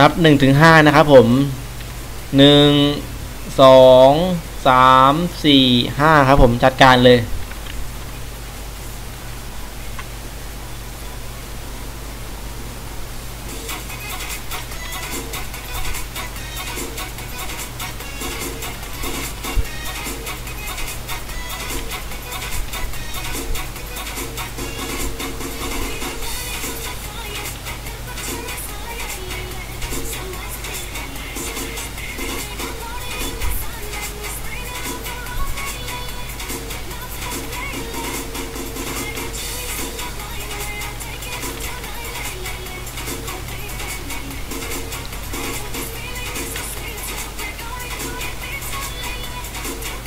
นับหนึ่งถึงห้านะครับผมหนึ่งสองสามสี่ห้าครับผมจัดการเลย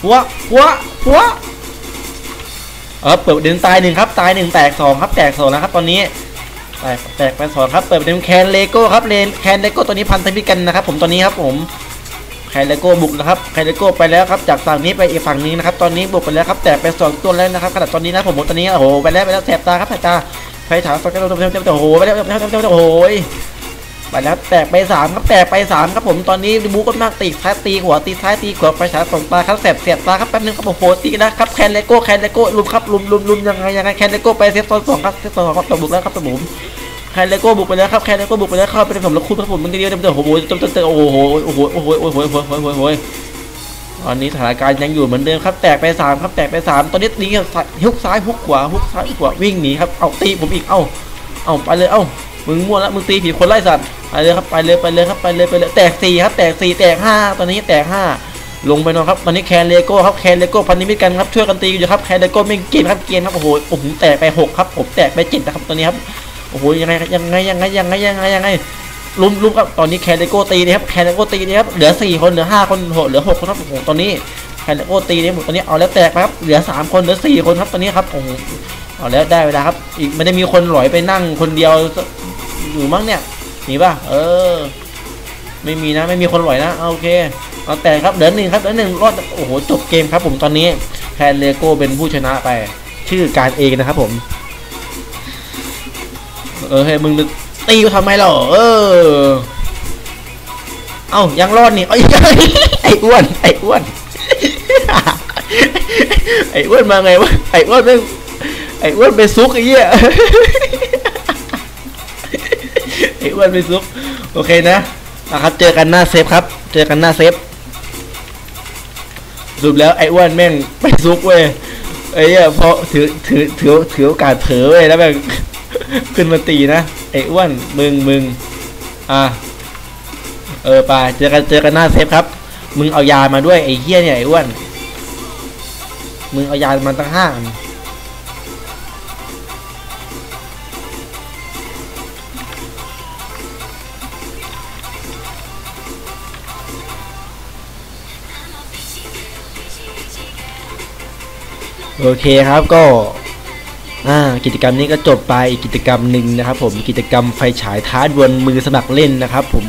หัวหัวหัวเออเปิดเดนตายหนึ่งครับตายหนึ่งแตกสองครับแตกสองนะครับตอนนี้แตกแตกไปสองครับเปิดเด็นแคนเลโก้ครับเลนแคนเลโก้ตัวนี้พันธมิตรกันนะครับ ผมตอนนี้ครับผมแคนเลโก้บุกนะครับแคนเลโก้ไปแล้วครับจากฝั่งนี้ไปอีกฝั่งนี้นะครับตอนนี้บุกไปแล้วครับแตกไปสองตัวแล้วนะครับขนาดตอนนี้นะผมตอนนี้โอ้โหไปแล้วไปแล้วแสบตาครับแสบตาไฟฉายสองตัวโอ้โหไปแล้วโอ้โห ไปแล้วแตกไป3ครับแตกไป3ครับผมตอนนี้บูก็มากตีซ้ายตีหัวตีซ้ายตีหัวาประชาสองตาครับแสบเสียบตาครับแป๊บนึงครับโอ้โหตีนะครับแคนเลโก้แคนเลโก้ลุมครับลุมลุมลุมยังไงยังไงแคนเลโก้ไปเซฟตตอนสองครับเซฟตตอนสองครับตบบุกแล้วครับตบบุกแคนเลโก้บุกไปแล้วครับแคนเลโก้บุกไปแล้วเข้าไปในสมรภูมิครับผมมันเดียวเดียวโอ้โหจมจมโอ้โหโอ้โหโอ้โหโอ้โหโอ้โหโอ้โหโอ้โหตอนนี้สถานการณ์ยังอยู่เหมือนเดิมครับแตกไป3ครับแตกไป3ตอนนี้ตีฮุกซ้ายฮุกขวาฮุกซ้ายฮุกขวาวิ่งหนีครับเอาตีผมอีกเอ้าเอ้ามึงมั่วแล้วมึงตีผีคนไล่สัตว์ ไปเลยครับไปเลยไปเลยครับไปเลยไปเลยแตกสี่ครับแตกสี่แตกห้าตอนนี้แตกห้าลงไปนอนครับตอนนี้แคนเลโก้ครับแคนเลโก้พันนิมิตกันครับช่วยกันตีอยู่ครับแคนเลโก้ไม่เกณฑ์ครับเกณฑ์ครับโอ้โหผมแตกไปหกครับผมแตกไปเจ็ดนะครับตอนนี้ครับโอ้โหยังไงยังไงยังไงยังไงยังไงยังไงลุมลุมครับตอนนี้แคนเลโก้ตีนะครับแคนเลโก้ตีนะครับเหลือสี่คนเหลือห้าคนเหลือหกคนครับโอ้โหตอนนี้แคนเลโก้ตีเนี่ยหมดตอนนี้เอาแล้วแตกครับเหลือสามคนเหลือสี่คนครับตอนนี้ครับโอ้โหเอาแล้วได้เวลาครับอีกไม่ได้มีคนหลอยไปนั่งคนเดียวอยู่มั้งเนี่ย มีป่ะ เออ ไม่มีนะ ไม่มีคนหลอยนะโอเค เอาแต่ครับเดินหนึ่งครับเดินหนึ่งรอด โอ้โห จบเกมครับผมตอนนี้แพนเลโก้เป็นผู้ชนะไป ชื่อการเองนะครับผม เออเฮ้ยมึงตีกูทำไมหรอ เออ เอ้ายังรอดนี่เอ้ไอ้อ้วน ไอ้อ้วน ไอ้อ้วนมาไงวะ ไอ้อ้วนไม่ไอ้อ้วนไปซุกไอ้เหี้ย อ้อ้วนไปซุกโอเคนะนะครับเจอกันหน้าเซฟครับ เจอกันหน้าเซฟสรุปแล้วไอ้อ้วนแม่งไปซุกเว้ยไอ้เนี่ยพอถือถือถือถือโอกาสเผลอเว้ยแล้วแม่งขึ้นมาตีนะไอ้อ้วนมึงมึงอะเออไปเจอกันเจอกันหน้าเซฟครับ มึงเอายามาด้วยไอ้เหี้ยเนี่ยไอ้อ้วนมึงเอายามาตั้งห้าอัน โอเคครับก็กิจกรรมนี้ก็จบไปอีกกิจกรรมหนึ่งนะครับ ผมกิจกรรมไฟฉายท้าดวลมือสมัครเล่นนะครับ ผม